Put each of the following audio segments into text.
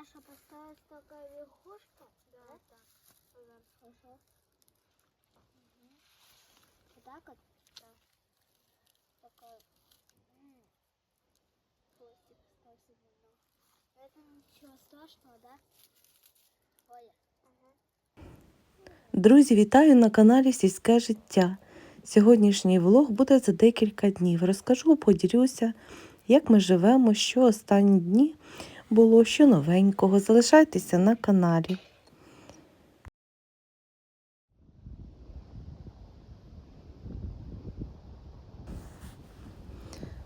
А что, поставить такая верхушка? Да. Так. Хорошо. Вот так вот? Да. Такой. Хвостик остался немного. Это ничего страшного, да? Оля. Друзі, вітаю на каналі Сільське життя. Сьогоднішній влог буде за декілька днів. Розкажу, поділюся, як ми живемо, що останні дні було, що новенького. Залишайтеся на каналі.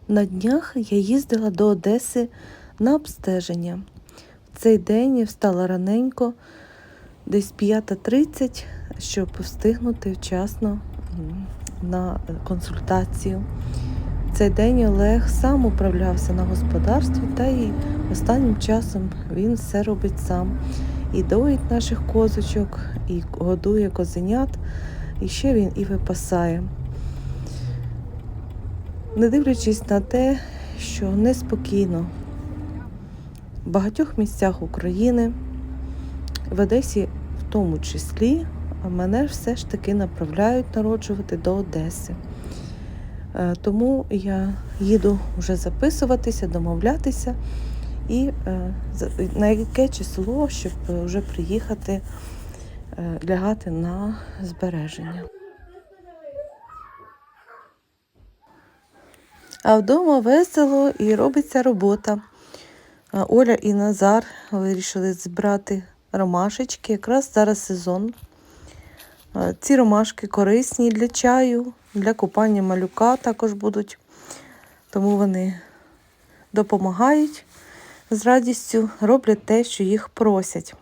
На днях я їздила до Одеси на обстеження. В цей день я встала раненько, десь 5.30, щоб встигнути вчасно на консультацію. Цей день Олег сам управлявся на господарстві, та і останнім часом він все робить сам. І доїть наших козочок, і годує козенят, і ще він і випасає. Не дивлячись на те, що неспокійно в багатьох місцях України, в Одесі в тому числі, мене все ж таки направляють народжувати до Одеси. Е, Тому я їду вже записуватися, домовлятися і е, на яке число, щоб вже приїхати е, лягати на збереження. А вдома весело і робиться робота. Оля і Назар вирішили збирати ромашечки. Якраз зараз сезон. А Ці ромашки корисні для чаю, для купання малюка також будуть. Тому вони допомагають з радістю, роблять те, що їх просять.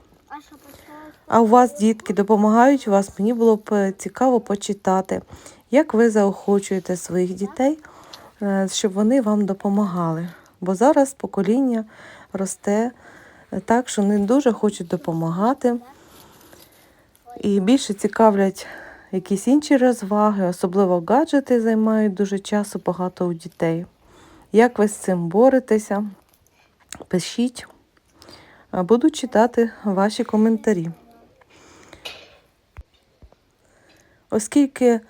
А у вас дітки допомагають у вас? Мені було б е, цікаво почитати, як ви заохочуєте своїх дітей, е, щоб вони вам допомагали. Бо зараз покоління росте е, так, що не дуже хочуть допомагати. І більше цікавлять якісь інші розваги, особливо гаджети займають дуже часу багато у дітей. Як ви з цим боретеся? Пишіть. Буду читати ваші коментарі. Оскільки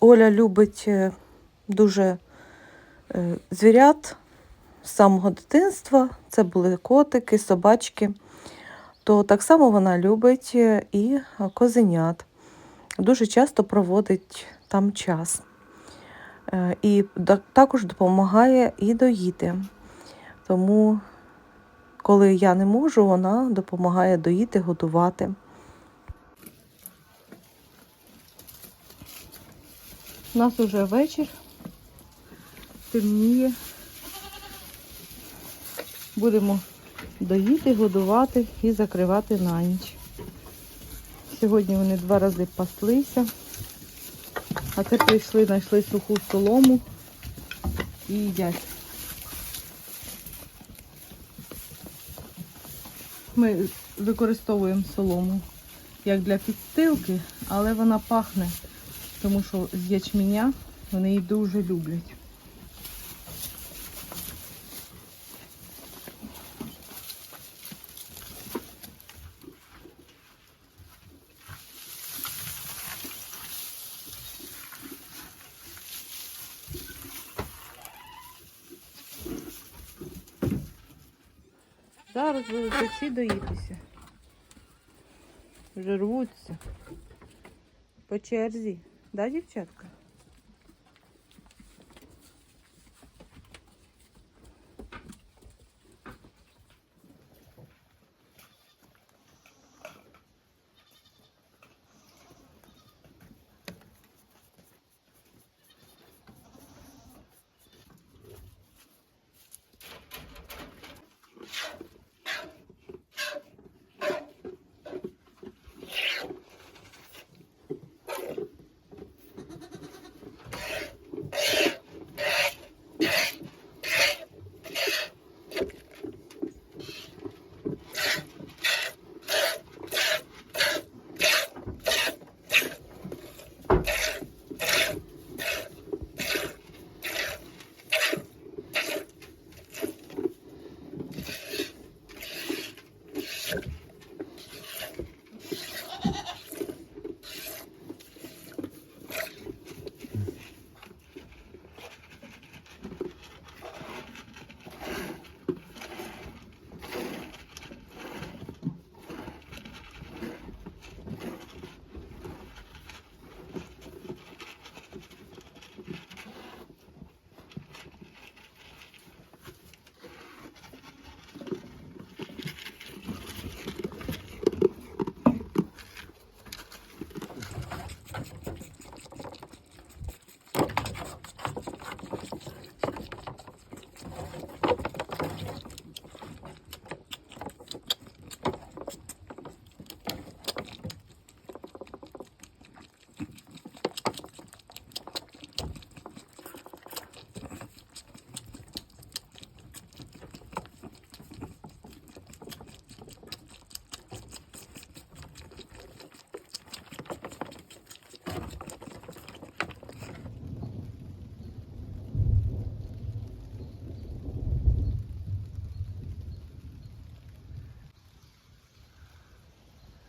Оля любить е, дуже е, звірят з самого дитинства, це були котики, собачки, то так само вона любить е, і козенят. Дуже часто проводить там час. Е, І також допомагає і доїти. Тому, коли я не можу, вона допомагає доїти, годувати. У нас уже вечір, темніє. Будемо доїти, годувати і закривати на ніч. Сьогодні вони два рази паслися, а це прийшли, знайшли суху солому і їдять. Ми використовуємо солому як для підстилки, але вона пахне, тому що з ячменя вони її дуже люблять. Зараз будуть всі доїтися. Вже рвуться. По черзі. Да, дівчатка?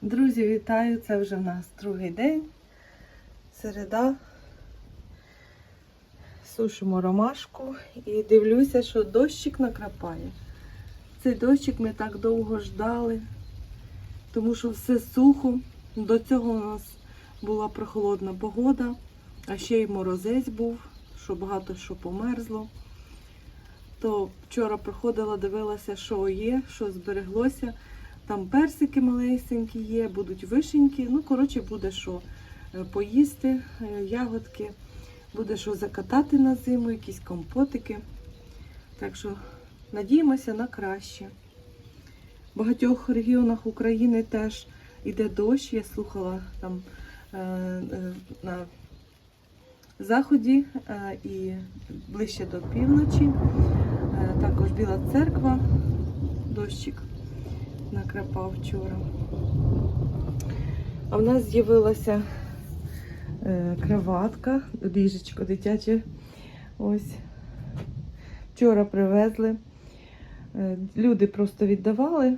Друзі, вітаю! Це вже в нас другий день. Середа. Сушимо ромашку і дивлюся, що дощик накрапає. Цей дощик ми так довго ждали, тому що все сухо. До цього у нас була прохолодна погода, а ще й морозець був, що багато що померзло. То вчора проходила, дивилася, що є, що збереглося. Там персики малесенькі є, будуть вишеньки. Ну, коротше, буде що е, поїсти, е, ягодки, буде що закатати на зиму, якісь компотики. Так що надіємося на краще. В багатьох регіонах України теж йде дощ. Я слухала там е, на заході і ближче до півночі. Також Біла церква, дощик накрапав вчора. А в нас з'явилася е, кроватка, ліжечко дитяче. Ось. Вчора привезли. Е, люди просто віддавали.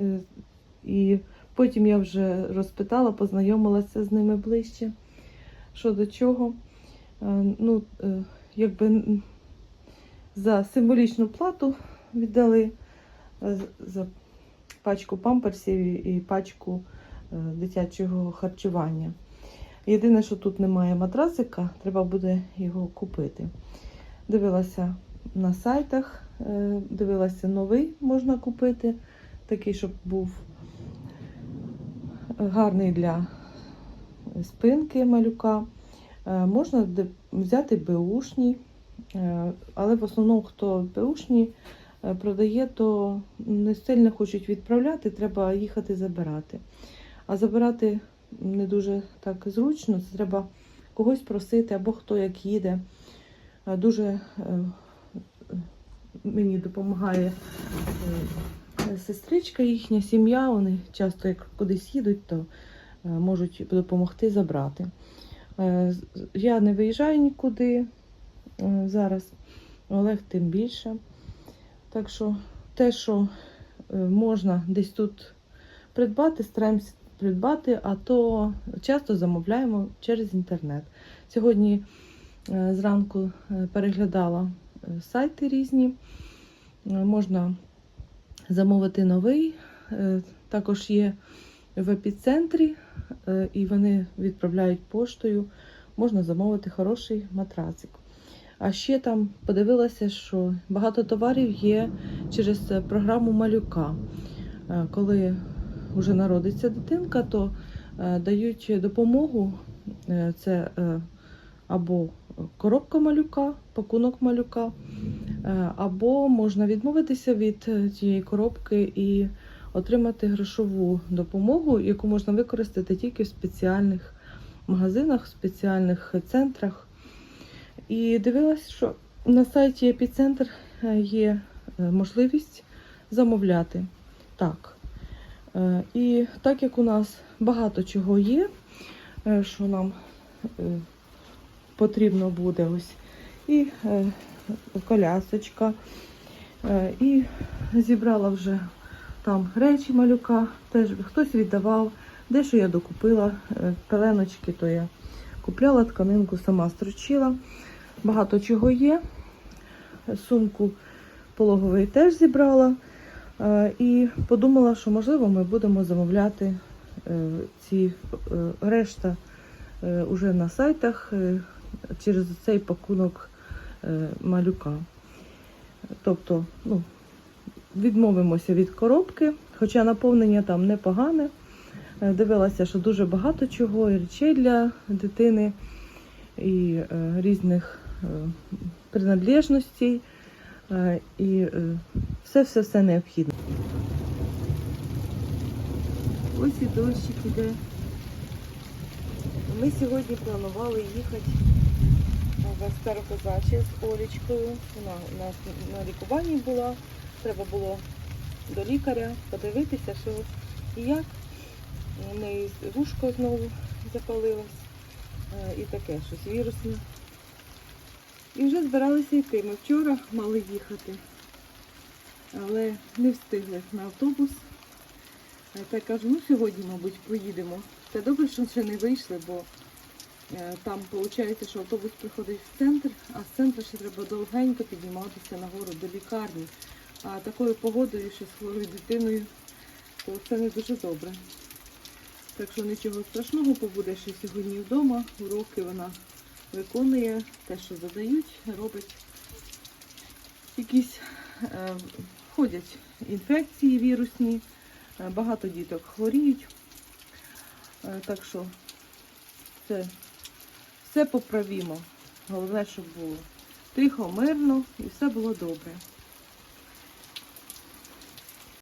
Е, і потім я вже розпитала, познайомилася з ними ближче. Що до чого. Е, ну, е, якби за символічну плату віддали за пачку памперсів і- пачку е, дитячого харчування. Єдине, що тут немає матрасика, треба буде його купити. Дивилася на сайтах, е, дивилася новий можна купити, такий, щоб був гарний для спинки малюка. Е, Можна взяти беушний, е, але в основному, хто беушні е, продає, то не сильно хочуть відправляти, треба їхати забирати. А забирати не дуже так зручно, це треба когось просити, або хто як їде. Е, Дуже е, мені допомагає е, сестричка, їхня сім'я. Вони часто, як кудись їдуть, то е, можуть допомогти забрати. Е, Я не виїжджаю нікуди е, зараз, Олег тим більше. Так що те, що е, можна десь тут придбати, стараємося придбати, а то часто замовляємо через інтернет. Сьогодні е, зранку е, переглядала сайти різні. Можна замовити новий. Також є в епіцентрі, і вони відправляють поштою. Можна замовити хороший матрацик. А ще там подивилася, що багато товарів є через е, програму малюка. Е, Коли вже народиться дитинка, то е, дають допомогу. Це або коробка малюка, пакунок малюка, або можна відмовитися від цієї коробки і отримати грошову допомогу, яку можна використати тільки в спеціальних магазинах, в спеціальних центрах. І дивилась, що на сайті Епіцентр е, є е, можливість замовляти. Так. Е, І так як у нас багато чого є, що нам потрібно буде ось і колясочка, і зібрала вже там речі малюка, теж хтось віддавав, дещо я докупила, пеленочки, то я купляла тканинку, сама строчила. Багато чого є. Сумку пологовий теж зібрала. Е, І подумала, що можливо ми будемо замовляти е, ці е, решта уже на сайтах через цей пакунок малюка. Тобто, ну, відмовимося від коробки, хоча наповнення там непогане. Дивилася, що дуже багато чого, і речей для дитини, і різних принадлежностей, е, і все-все-все необхідне. Ось і дощик іде. Ми сьогодні планували їхати в Старокозаче з Олічкою. Вона у нас на лікуванні була. Треба було до лікаря подивитися, що і як. У неї вушко знову запалилось е, і таке щось вірусне. І вже збиралися йти. Ми вчора мали їхати, але не встигли на автобус. Е, Та кажу, ну сьогодні, мабуть, поїдемо. Та добре, що ще не вийшли, бо е, там виходить, що автобус приходить в центр, а з центру ще треба довгенько підніматися нагору до лікарні. А такою погодою, що з хворою дитиною, то це не дуже добре. Так що нічого страшного, побуде ще сьогодні вдома. Уроки вона виконує, те, що задають, робить. Якісь е, інфекції вірусні, е, багато діток хворіють. Е, так що це все поправімо. Головне, щоб було тихо, мирно і все було добре.